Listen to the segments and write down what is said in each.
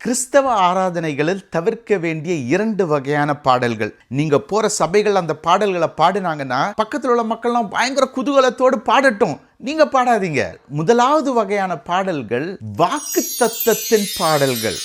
கிறிஸ்தவ ஆராதனைகளில் தவிர்க்க வேண்டிய இரண்டு வகையான பாடல்கள். நீங்க போற சபைகள் அந்த பாடல்களை பாடினாங்கன்னா பக்கத்தில் உள்ள மக்கள்லாம் பயங்கர குதூகலத்தோடு பாடட்டும். நீங்க பாடாதீங்க. முதலாவது வகையான பாடல்கள் வாக்கு தத்தத்தின் பாடல்கள்.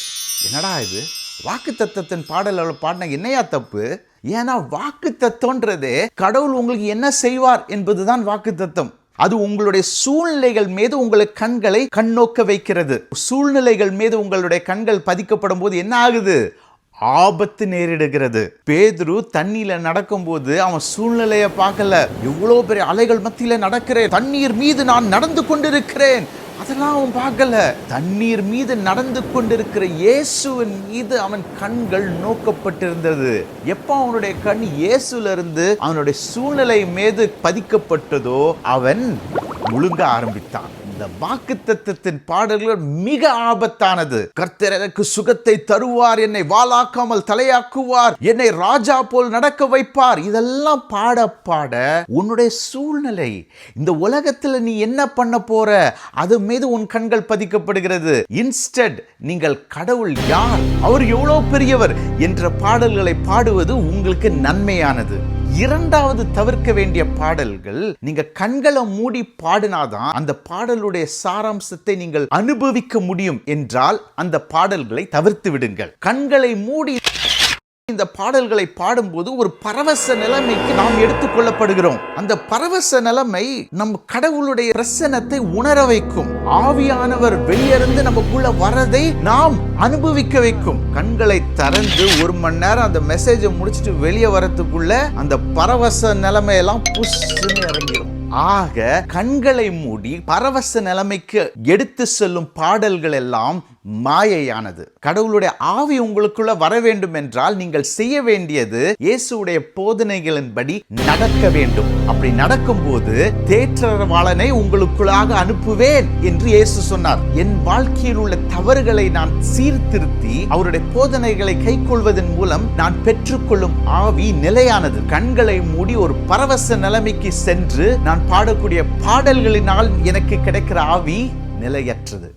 என்னடா இது? வாக்கு தத்தத்தின் பாடல்களை பாடின என்னையா தப்பு? ஏன்னா வாக்கு தத்தம்ன்றதே கடவுள் உங்களுக்கு என்ன செய்வார் என்பதுதான் வாக்கு தத்தம் அது உங்களுடைய சூழ்நிலைகள் மீது உங்களை கண்களை கண்ணோக்க வைக்கிறது. சூழ்நிலைகள் மீது உங்களுடைய கண்கள் பதிக்கப்படும் போது என்ன ஆகுது? ஆபத்து நேரிடுகிறது. பேதுரு தண்ணியில நடக்கும்போது அவன் சூழ்நிலையை பார்க்கல. எவ்வளோ பெரிய அலைகள் மத்தியில நடக்கிறேன். தண்ணீர் மீது நான் நடந்து கொண்டிருக்கிறேன். அதெல்லாம் அவன் பார்க்கல. தண்ணீர் மீது நடந்து கொண்டிருக்கிற இயேசுவின் மீது அவன் கண்கள் நோக்கப்பட்டிருந்தது. எப்போ அவனுடைய கண் இயேசுல இருந்து அவனுடைய சூழ்நிலை மீது பதிக்கப்பட்டதோ அவன் முழுங்க ஆரம்பித்தான். இந்த வாக்கு தத்துவத்தின் பாடல்கள் மிக ஆபத்தானது. கர்த்தர் எனக்கு சுகத்தை தருவார் என்னை வாளாக்காமல் தலையாக்குவார் என்னை ராஜா போல் நடக்க வைப்பார். இதெல்லாம் பாட பாட உன்னுடைய சூழ்நிலை இந்த உலகத்துல நீ என்ன பண்ண போற அது மீது உன் கண்கள் பதிக்கப்படுகிறது. இன்ஸ்டட் நீங்கள் கடவுள் யார்? அவர் எவ்வளவு பெரியவர்? என்ற பாடல்களை பாடுவது உங்களுக்கு நன்மையானது. இரண்டாவது தவிர்க்க வேண்டிய பாடல்கள் நீங்க கண்களை மூடி பாடினாதான் அந்த பாடலுடைய சாராம்சத்தை நீங்கள் அனுபவிக்க முடியும் என்றால் அந்த பாடல்களை தவிர்த்து விடுங்கள். கண்களை மூடி இந்த பாடல்களை பாடும்போது ஒரு பரவச நிலைமைக்கு நாம் எடுத்துக்கொள்ளப்படுகிறோம் அந்த பரவச நிலைமை நம் கடவுளுடைய பிரசனத்தை உணர வைக்கும். ஆவியானவர் வெளியிருந்து நமக்குள்ள வரதை நாம் அனுபவிக்க வைக்கும். கண்களை திறந்து ஒரு மணி நேரம் அந்த மெசேஜை முடிச்சுட்டு வெளியே வரத்துக்குள்ள அந்த பரவச நிலைமையெல்லாம் புஷ்ன்னு இறங்கிடும் ஆக கண்களை மூடி பரவச நிலைமைக்கு எடுத்து செல்லும் பாடல்கள் எல்லாம் மாயையானது. கடவுளுடைய ஆவி உங்களுக்குள்ள வர வேண்டும் என்றால் நீங்கள் செய்ய வேண்டியது இயேசுடைய போதனைகளின்படி நடக்க வேண்டும். அப்படி நடக்கும் போது தேற்றரவாளனை உங்களுக்குள்ளாக அனுப்புவேன் என்று இயேசு சொன்னார். என் வாழ்க்கையில் உள்ள தவறுகளை நான் சீர்திருத்தி அவருடைய போதனைகளை கைக்கொள்வதன் மூலம் நான் பெற்றுக்கொள்ளும் ஆவி நிலையானது. கண்களை மூடி ஒரு பரவச நிலைமைக்கு சென்று நான் பாடக்கூடிய பாடல்களினால் எனக்கு கிடைக்கிற ஆவி நிலையற்றது.